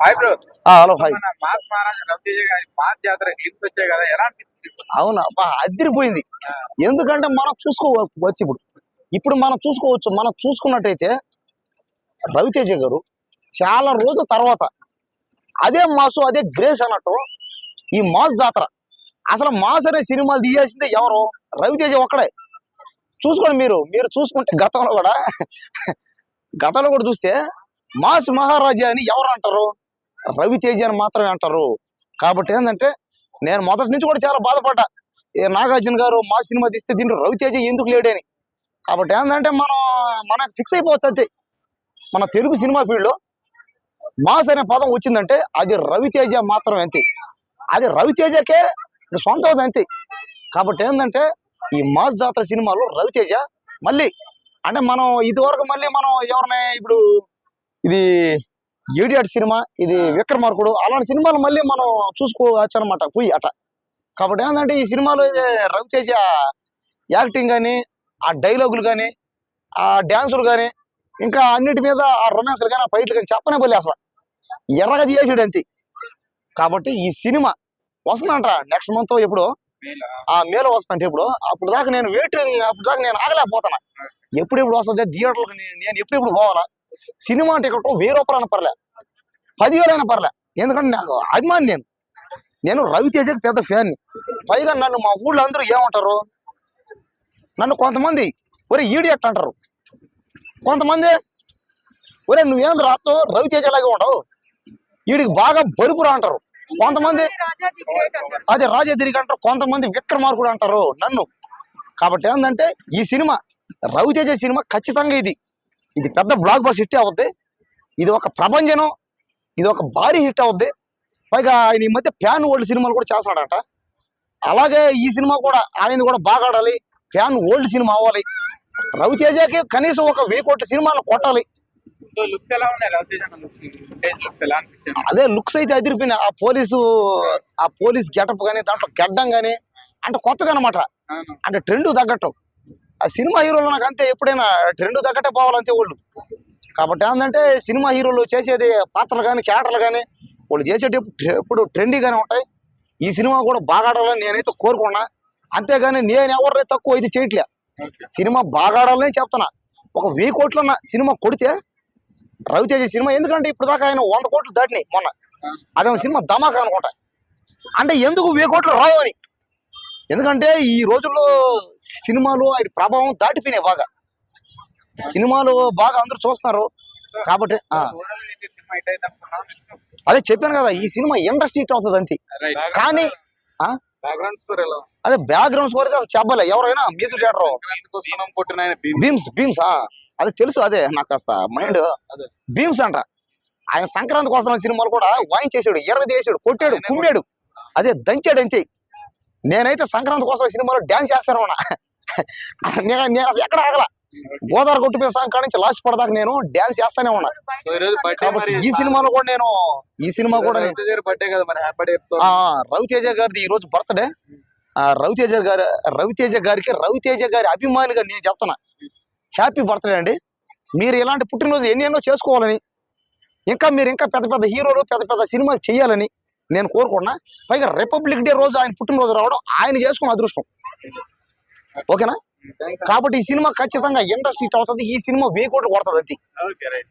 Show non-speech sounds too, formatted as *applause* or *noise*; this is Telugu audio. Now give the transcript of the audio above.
హాయ్ హలో హాయ్ ఎలా అనిపిస్తుంది అవునా? అదిరిపోయింది. ఎందుకంటే మనం చూసుకోవచ్చు ఇప్పుడు. ఇప్పుడు మనం చూసుకోవచ్చు మనం చూసుకున్నట్టయితే రవితేజ గారు చాలా రోజుల తర్వాత అదే మాసు అదే గ్రేస్ అన్నట్టు ఈ మాస్ జాతర. అసలు మాస్ అనే సినిమాలు తీయాల్సిందే ఎవరు? రవితేజ ఒక్కడే. చూసుకోండి మీరు మీరు చూసుకుంటే గతంలో కూడా గతంలో కూడా చూస్తే మాస్ మహారాజా అని ఎవరు అంటారు? రవితేజ అని మాత్రమే అంటారు. కాబట్టి ఏంటంటే నేను మొదటి నుంచి కూడా చాలా బాధపడ్డా. ఏ నాగార్జున గారు మా సినిమా తీస్తే దీంట్లో రవితేజ ఎందుకు లేడని. కాబట్టి ఏంటంటే మనం మనకు ఫిక్స్ అయిపోవచ్చు అంతే. మన తెలుగు సినిమా ఫీల్డ్లో మాస్ అనే పదం వచ్చిందంటే అది రవితేజ మాత్రం అంతే. అది రవితేజకే సొంత అవుతుంది అంతే. కాబట్టి ఏంటంటే ఈ మాస్ జాతర సినిమాలో రవితేజ మళ్ళీ అంటే మనం ఇదివరకు మళ్ళీ మనం ఎవరిని ఇప్పుడు ఇది ఏడియాడ్ సినిమా ఇది విక్రమార్కుడు. అలాంటి సినిమాలు మళ్ళీ మనం చూసుకోవచ్చు అనమాట పోయి అట. కాబట్టి ఏంటంటే ఈ సినిమాలో ఇది రవితేజ యాక్టింగ్ కానీ ఆ డైలాగులు కానీ ఆ డ్యాన్సులు కానీ ఇంకా అన్నిటి మీద ఆ రొమాన్స్లు కానీ ఆ ఫైట్లు కానీ చెప్పనే పోలే అసలు. ఎర్రగా చేసాడు అంతే. కాబట్టి ఈ సినిమా వస్తుందంట నెక్స్ట్ మంత్ ఎప్పుడు? ఆ మేలో వస్తుందంటే ఇప్పుడు అప్పుడు దాకా నేను వెయిట్ అప్పుడు దాకా నేను ఆగలేకపోతున్నా. ఎప్పుడెప్పుడు వస్తుంది థియేటర్లకు నేను ఎప్పుడెప్పుడు పోవాలా? సినిమా టికెట్ వెయ్యి రూపాయలైనా పర్లే. పదివేలైనా పర్లే. ఎందుకంటే నాకు అభిమాని నేను. నేను రవితేజకి పెద్ద ఫ్యాన్ పైగా నన్ను మా ఊళ్ళో అందరూ ఏమంటారు? నన్ను కొంతమంది ఒరే ఈడియట్ అంటారు? కొంతమంది ఒరే రాత్తో రవితేజ లాగా ఉండవు? వీడికి బాగా బరుపురా అంటారు. కొంతమంది అదే రాజా తిరిగి అంటారు. కొంతమంది విక్రమార్కుడు అంటారు నన్ను. కాబట్టి ఏంటంటే ఈ సినిమా రవితేజ సినిమా ఖచ్చితంగా ఇది. ఇది పెద్ద బ్లాక్ బస్ హిట్ అవుద్ది. ఇది ఒక ప్రభంజనం ఇది ఒక భారీ హిట్ అవుద్ది. పైగా ఆయన ఈ మధ్య ఫ్యాన్ ఓల్డ్ సినిమాలు కూడా చేస్తున్నాడట. అలాగే ఈ సినిమా కూడా ఆయన కూడా బాగా ఆడాలి. ఫ్యాన్ ఓల్డ్ సినిమా అవ్వాలి. రవితేజకి కనీసం ఒక వెయ్యి కోట్ల సినిమాలు కొట్టాలి. అదే లుక్స్ అయితే అదిరిపోయినాయి ఆ పోలీసు ఆ పోలీస్ గెటప్ కానీ దాంట్లో గడ్డం కానీ అంటే కొత్తగా అనమాట. అంటే ట్రెండ్ తగ్గట్టు. ఆ సినిమా హీరోలు నాకు అంతే. ఎప్పుడైనా ట్రెండ్ తగ్గట్టే పోవాలంతే వాళ్ళు కాబట్టి ఏంటంటే సినిమా హీరోలు చేసేది పాత్రలు కానీ క్యారెక్టర్లు కానీ వాళ్ళు చేసేటప్పుడు ఎప్పుడు ట్రెండీగానే ఉంటాయి. ఈ సినిమా కూడా బాగా ఆడాలని నేనైతే కోరుకున్నా. అంతేగాని నేను ఎవరిని తక్కువ ఇది చేయట్లే. సినిమా బాగా ఆడాలని చెప్తున్నా. ఒక వెయ్యి కోట్లన్న సినిమా కొడితే రవితేజ సినిమా ఎందుకంటే ఇప్పుడు దాకా ఆయన వంద కోట్లు దాటినాయి మొన్న. అదే సినిమా ధమాకా అనుకుంటా. అంటే ఎందుకు వెయ్యి కోట్లు రావు అని ఎందుకంటే ఈ రోజుల్లో సినిమాలు ఆయన ప్రభావం దాటిపోయినాయి బాగా. సినిమాలు బాగా అందరూ చూస్తున్నారు. కాబట్టి అదే చెప్పాను కదా ఈ సినిమా ఇండస్ట్రీ హిట్ అవుతుంది అంతే. కానీ అదే బ్యాక్గ్రౌండ్ స్కోర్ అయితే చెప్పలే. ఎవరైనా మ్యూజిక్ డైరెక్టర్. బీమ్స్ బీమ్స్ ఆ. అది తెలుసు అదే నాకు కాస్త మైండ్. బీమ్స్ అంట. ఆయన సంక్రాంతి కోసం సినిమాలు కూడా వాయించేసాడు ఎర్రది వేసాడు కొట్టాడు కుమ్మాడు. అదే దంచాడు అంతే. నేనైతే సంక్రాంతి కోసం సినిమాలో డ్యాన్స్ చేస్తాను *laughs* నేను ఎక్కడ ఆగల. గోదావరి కొట్టు మీద సంక్రాంతి నుంచి లాస్ట్ పడదాకా నేను డ్యాన్స్ చేస్తానే ఉన్నా. కాబట్టి ఈ సినిమాలో కూడా నేను ఈ సినిమా కూడా రవితేజ గారిది ఈ రోజు బర్త్డే ఆ రవితేజ గారి రవితేజ గారికి రవితేజ గారి అభిమానిగా నేను చెప్తున్నా. హ్యాపీ బర్త్డే అండి. మీరు ఇలాంటి పుట్టినరోజు ఎన్నెన్నో చేసుకోవాలని ఇంకా మీరు ఇంకా పెద్ద పెద్ద హీరోలు పెద్ద పెద్ద సినిమాలు చేయాలని నేను కోరుకున్నా పైగా రిపబ్లిక్ డే రోజు ఆయన పుట్టినరోజు రావడం ఆయన చేసుకున్న అదృష్టం. ఓకేనా? కాబట్టి ఈ సినిమా ఖచ్చితంగా ఇండస్ట్రీ అవుతుంది. ఈ సినిమా కొడుతుంది అంతే. Okay right.